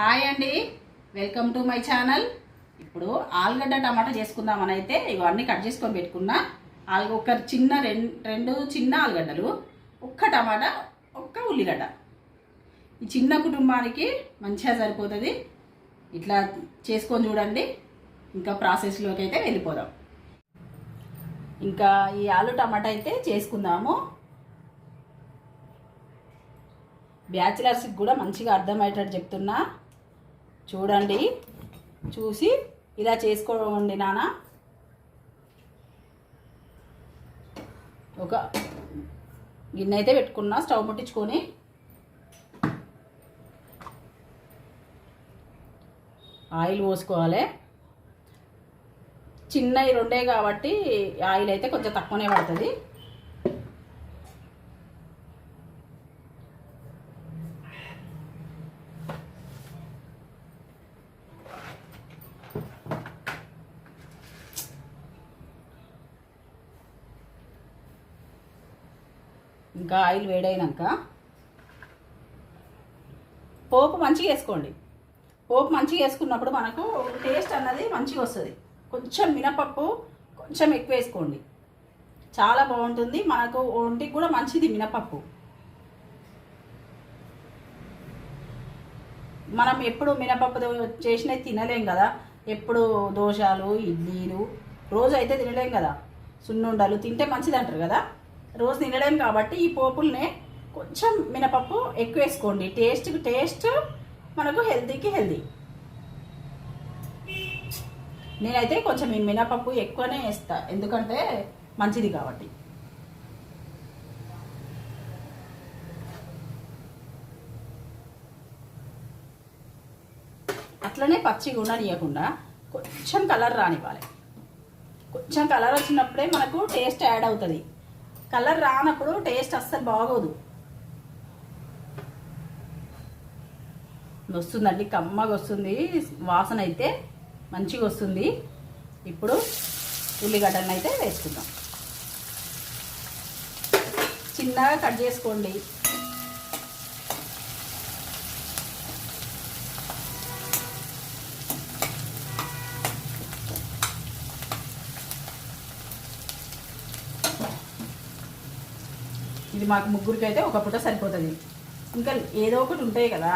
Hi అండి. Welcome to my channel. ఇప్పుడు ఆలుగడ్డ టమాటా చేసుకుందామని అయితే ఇవన్నీ కట్ చేసుకొని పెట్టుకున్నా. ఆలు ఒక చిన్న రెండు రెండు చిన్న ఆలుగడ్డలు ఒక్క టమాటా ఒక్క ఉల్లిగడ్డ. ఈ చిన్న కుటుంబానికి మంచిగా సరిపోతుంది. ఇట్లా చేసుకొని చూడండి. ఇంకా ప్రాసెస్లోకి అయితే వెళ్ళిపోదాం. ఇంకా ఈ ఆలు టమాటా అయితే చేసుకుందాము. బ్యాచిలర్స్కి కూడా మంచిగా అర్థమయ్యేటట్టు చెప్తున్నా. చూడండి. చూసి ఇలా చేసుకోండి నాన్న ఒక గిన్నె అయితే పెట్టుకున్నా స్టవ్ ముట్టించుకొని. ఆయిల్ పోసుకోవాలి. చిన్నవి రెండే కాబట్టి ఆయిల్ అయితే కొంచెం తక్కువనే పడుతుంది. ఇంకా ఆయిల్ వేడైనాక పోపు మంచిగా వేసుకోండి. పోపు మంచిగా వేసుకున్నప్పుడు మనకు టేస్ట్ అన్నది మంచిగా వస్తుంది. కొంచెం మినపప్పు కొంచెం ఎక్కువ వేసుకోండి. చాలా బాగుంటుంది. మనకు ఒంటికి కూడా మంచిది మినపప్పు. మనం ఎప్పుడు మినపప్పు చేసినవి తినలేం కదా. ఎప్పుడు దోశలు ఇడ్లీలు రోజు అయితే తినలేం కదా. సున్నుండలు తింటే మంచిది అంటారు కదా. రోజు తినడం కాబట్టి ఈ పోపుల్నే కొంచెం మినపప్పు ఎక్కువ వేసుకోండి. టేస్ట్కి టేస్ట్ మనకు హెల్తీకి హెల్తీ నేనైతే కొంచెం ఈ మినపప్పు ఎక్కువనే వేస్తా. ఎందుకంటే మంచిది కాబట్టి. అట్లనే పచ్చి ఉండనియకుండా కొంచెం కలర్ రానివ్వాలి. కొంచెం కలర్ వచ్చినప్పుడే మనకు టేస్ట్ యాడ్ అవుతుంది. కలర్ రానప్పుడు టేస్ట్ అస్సలు బాగోదు. వస్తుందండి కమ్మగా వస్తుంది. వాసన అయితే మంచిగా వస్తుంది. ఇప్పుడు ఉల్లిగడ్డలను అయితే వేసుకుందాం. చిన్నగా కట్ చేసుకోండి. ఇది మాకు ముగ్గురికి అయితే ఒక పూట సరిపోతుంది. ఇంకా ఏదో ఒకటి ఉంటాయి కదా.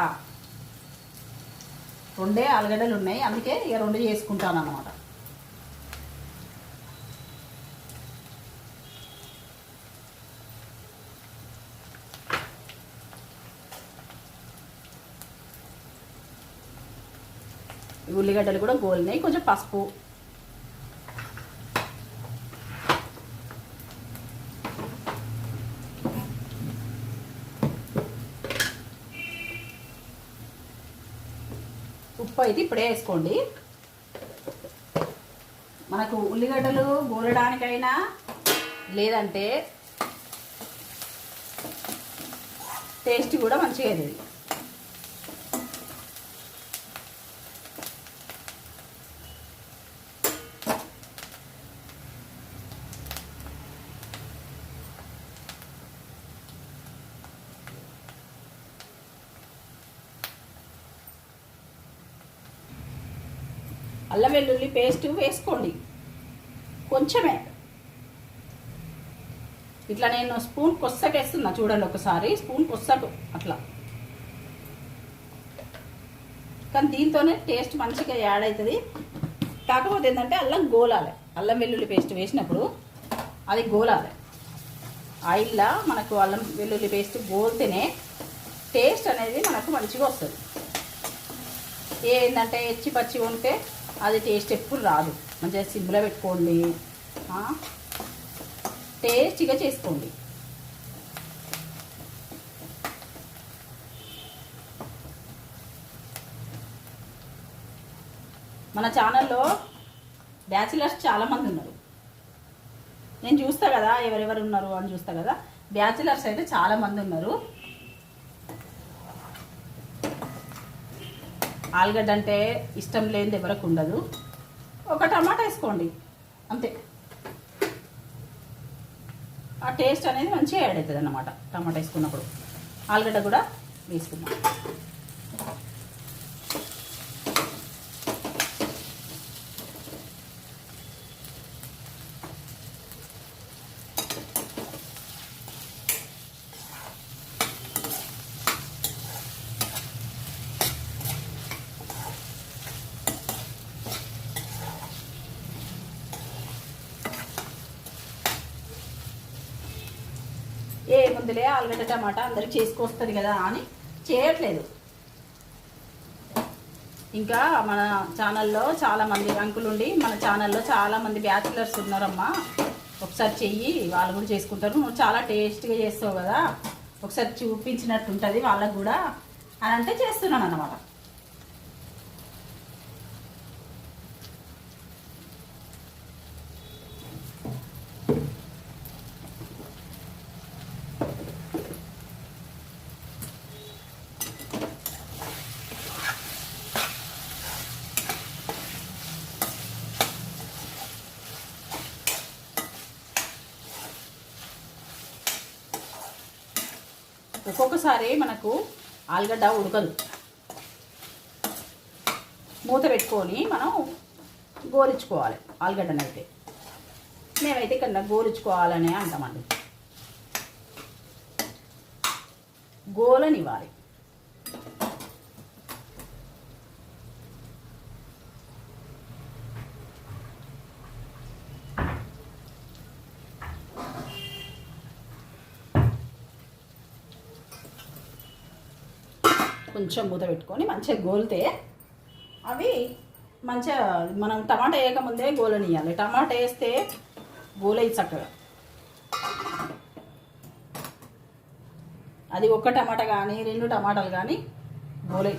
రెండే ఆలుగడ్డలు ఉన్నాయి. అందుకే ఇక రెండు చేసుకుంటాను అనమాట ఉల్లిగడ్డలు కూడా గోలినాయి. కొంచెం పసుపు అయితే ఇప్పుడే వేసుకోండి. మనకు ఉల్లిగడ్డలు గోలడానికైనా లేదంటే టేస్ట్ కూడా మంచిగా అయ్యేది అల్లం వెల్లుల్లి పేస్ట్ వేసుకోండి. కొంచెమే. ఇట్లా నేను స్పూన్ కొస్సకేస్తున్నా చూడండి ఒకసారి స్పూన్ కొస్సకు అట్లా. కానీ దీంతోనే టేస్ట్ మంచిగా యాడ్ అవుతుంది కాకపోతే ఏంటంటే అల్లం గోలాలి. అల్లం వెల్లుల్లి పేస్ట్ వేసినప్పుడు అది గోలాలి. ఆయిల్లో మనకు అల్లం వెల్లుల్లి పేస్ట్ గోల్తేనే టేస్ట్ అనేది మనకు మంచిగా వస్తుంది. ఏంటంటే ఎచ్చి పచ్చి ఉంటే అది టేస్ట్ ఎప్పుడు రాదు. మంచిగా సిమ్లో పెట్టుకోండి. టేస్టీగా చేసుకోండి. మన ఛానల్లో బ్యాచిలర్స్ చాలామంది ఉన్నారు. నేను చూస్తా కదా ఎవరెవరు ఉన్నారు అని చూస్తా కదా. బ్యాచిలర్స్ అయితే చాలామంది ఉన్నారు. ఆలుగడ్డ అంటే ఇష్టం లేనిది ఎవరికి ఉండదు. ఒక టమాటా వేసుకోండి. అంతే. ఆ టేస్ట్ అనేది మంచిగా యాడ్ అవుతుంది అన్నమాట టమాటా వేసుకున్నప్పుడు. ఆలుగడ్డ కూడా వేసుకుందాం. ఏముందిలే ఆలుగడ్డ టమాటా అందరికి చేసుకొస్తుంది కదా అని చేయట్లేదు. ఇంకా మన ఛానల్లో చాలామంది అంకులు ఉండి మన ఛానల్లో చాలామంది బ్యాచిలర్స్ ఉన్నారమ్మా. ఒకసారి చెయ్యి వాళ్ళు కూడా చేసుకుంటారు. నువ్వు చాలా టేస్ట్గా చేస్తావు కదా. ఒకసారి చూపించినట్టు ఉంటుంది వాళ్ళకు కూడా. అని అంటే చేస్తున్నాను అన్నమాట ఒక్కొక్కసారి మనకు ఆలుగడ్డ ఉడకదు. మూత పెట్టుకొని మనం గోరించుకోవాలి ఆలుగడ్డను అయితే. మేమైతే ఇక్కడ గోరించుకోవాలనే అంటామండి. గోలనివ్వాలి. కొంచెం మూత పెట్టుకొని మంచిగా గోలితే అవి మంచిగా మనం టమాటా వేయకముందే గోలనియాలి టమాటా వేస్తే గోలై చక్కగా. అది ఒక్క టమాటా కానీ రెండు టమాటాలు కానీ గోలై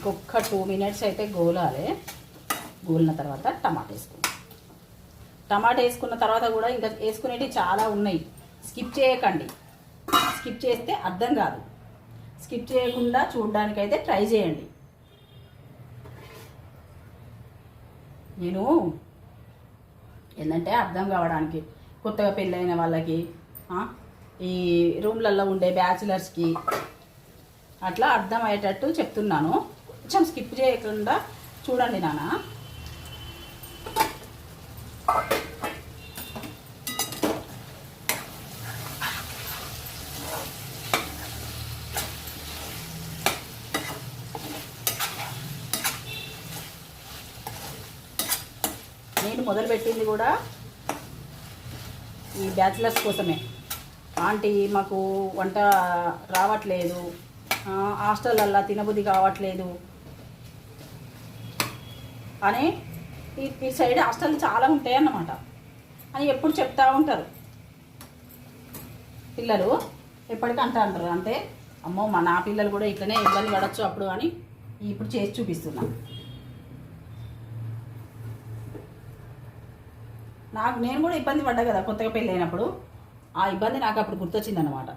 ఇంకొక టూ మినిట్స్ అయితే గోలాలి. గోలిన తర్వాత టమాటా వేసుకుంటాం టమాటా వేసుకున్న తర్వాత కూడా ఇంకా వేసుకునేవి చాలా ఉన్నాయి. స్కిప్ చేయకండి. స్కిప్ చేస్తే అర్థం కాదు. స్కిప్ చేయకుండా చూడడానికైతే ట్రై చేయండి. నేను ఏంటంటే అర్థం కావడానికి కొత్తగా పెళ్ళైన వాళ్ళకి ఈ రూమ్లలో ఉండే బ్యాచిలర్స్కి అట్లా అర్థమయ్యేటట్టు చెప్తున్నాను. కొంచెం స్కిప్ చేయకుండా చూడండి నాన్న నేను మొదలుపెట్టింది కూడా ఈ బ్యాచిలర్స్ కోసమే. ఆంటీ మాకు వంట రావట్లేదు. ఆ, తినబుద్ధి కావట్లేదు. అని ఈ ఈ సైడ్ హాస్టల్ చాలా ఉంటాయి అన్నమాట అని ఎప్పుడు చెప్తా ఉంటారు. పిల్లలు ఎప్పటికీ అంటా అంటారు అంటే అమ్మో మా నా పిల్లలు కూడా ఇట్లనే ఇబ్బంది పడచ్చు అప్పుడు అని ఇప్పుడు చేసి చూపిస్తున్నా. నాకు నేను కూడా ఇబ్బంది పడ్డా కదా కొత్తగా పెళ్ళైనప్పుడు. ఆ ఇబ్బంది నాకు అప్పుడు గుర్తొచ్చిందనమాట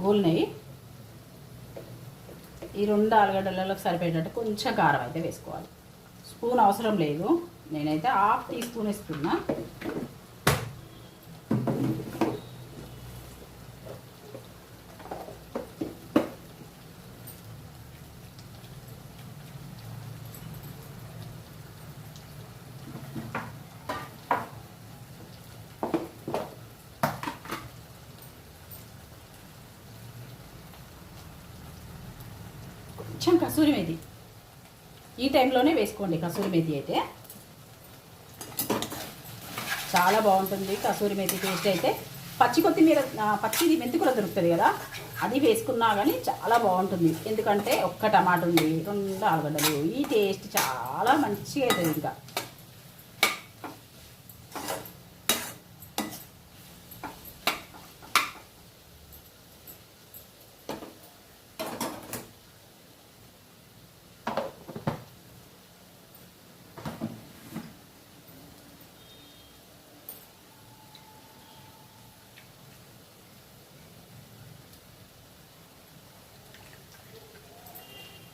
గోల్నవి ఈ రెండు ఆలుగడ్డలలో సరిపోయేటట్టు కొంచెం కారం అయితే వేసుకోవాలి. స్పూన్ అవసరం లేదు. నేనైతే హాఫ్ టీ స్పూన్ ఇస్తున్నా కొంచెం కసూరి మేది ఈ టైంలోనే వేసుకోండి కసూరి మెతి అయితే. చాలా బాగుంటుంది కసూరి మెతి టేస్ట్ అయితే. పచ్చి కొత్తిమీర పచ్చిది మెంతి కూడా దొరుకుతుంది కదా అది వేసుకున్నా కానీ చాలా బాగుంటుంది. ఎందుకంటే ఒక్క టమాటా ఉంది రెండు ఆలుగడ్డలు ఈ టేస్ట్ చాలా మంచిగా అవుతుంది ఇంకా.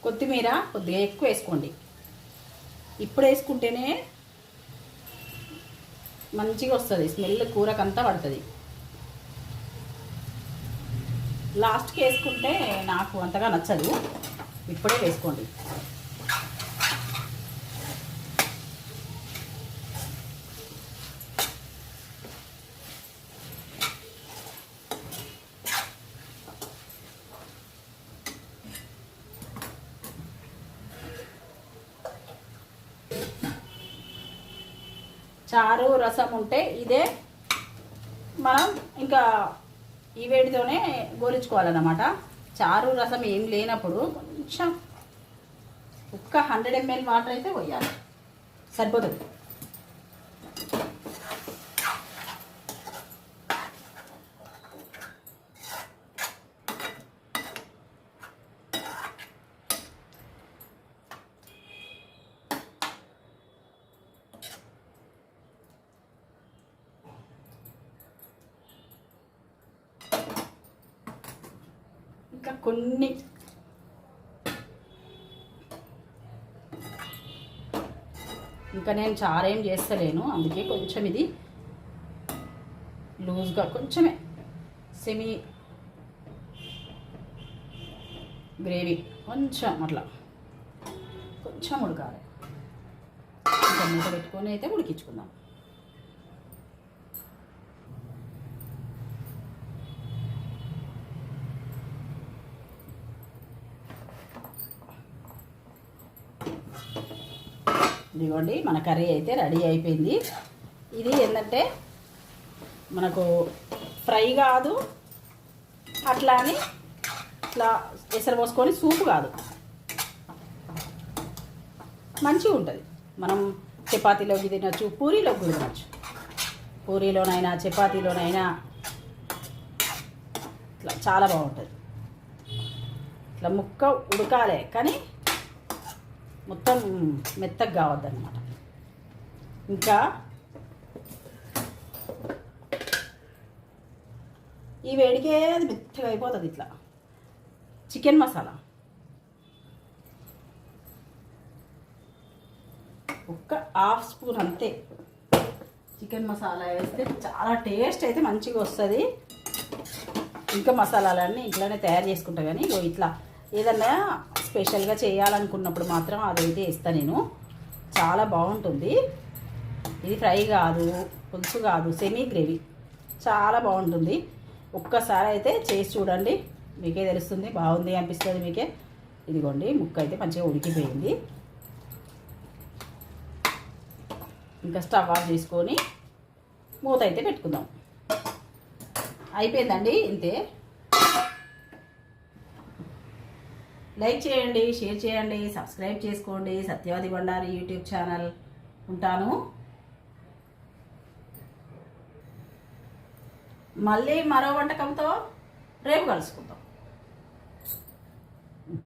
కొత్తిమీర కొద్దిగా ఎక్కువ వేసుకోండి. ఇప్పుడు వేసుకుంటేనే మంచిగా వస్తుంది. స్మెల్ కూరకంతా పడుతుంది. లాస్ట్కి వేసుకుంటే నాకు అంతగా నచ్చదు. ఇప్పుడే వేసుకోండి చారు రసం ఉంటే ఇదే మనం ఇంకా ఈ వేడితోనే గోలించుకోవాలన్నమాట. చారు రసం ఏం లేనప్పుడు కొంచెం ఒక్క హండ్రెడ్ ఎంఎల్ వాటర్ అయితే పోయాలి. సరిపోతుంది. ఇంకా కొన్ని. ఇంకా నేను చారేం చేస్తలేను అందుకే కొంచెం ఇది లూజ్గా కొంచెమే సెమీ గ్రేవీ కొంచెం అట్లా కొంచెం ఉడకాలి. ఇంకా మూత పెట్టుకొని అయితే ఉడికించుకుందాం. ఇదిగోండి మన కర్రీ అయితే రెడీ అయిపోయింది. ఇది ఏంటంటే మనకు ఫ్రై కాదు అట్లా అని ఇట్లా ఎసరు పోసుకొని సూప్ కాదు. మంచిగా ఉంటుంది. మనం చపాతీలోకి తినచ్చు పూరీలోకి తినచ్చు. పూరీలోనైనా చపాతీలోనైనా ఇట్లా చాలా బాగుంటుంది. ఇట్లా ముక్క ఉడకాలే కానీ మొత్తం మెత్తగా కావద్దన్నమాట. ఇంకా ఈ వేడికే అది మెత్తగా అయిపోతుంది ఇట్లా. చికెన్ మసాలా. ఒక్క హాఫ్ స్పూన్ అంతే. చికెన్ మసాలా వేస్తే చాలా టేస్ట్ అయితే మంచిగా వస్తుంది. ఇంకా మసాలాలన్నీ ఇంట్లోనే తయారు చేసుకుంటా కానీ ఇగో ఇట్లా. ఏదన్నా స్పెషల్గా చేయాలనుకున్నప్పుడు మాత్రం అదైతే ఇస్తాను నేను. చాలా బాగుంటుంది. ఇది ఫ్రై కాదు పులుసు కాదు సెమీ గ్రేవీ చాలా బాగుంటుంది. ఒక్కసారి అయితే చేసి చూడండి. మీకే తెలుస్తుంది బాగుంది అనిపిస్తుంది మీకే. ఇదిగోండి ముక్క అయితే మంచిగా ఉడికిపోయింది. ఇంకా స్టవ్ ఆఫ్ చేసుకొని మూత అయితే పెట్టుకుందాం. అయిపోయిందండి ఇంతే. లైక్ చేయండి షేర్ చేయండి సబ్స్క్రైబ్ చేసుకోండి. సత్యవతి బండారి యూట్యూబ్ ఛానల్ ఉంటాను. మళ్ళీ మరో వంటకంతో రేపు కలుసుకుందాం.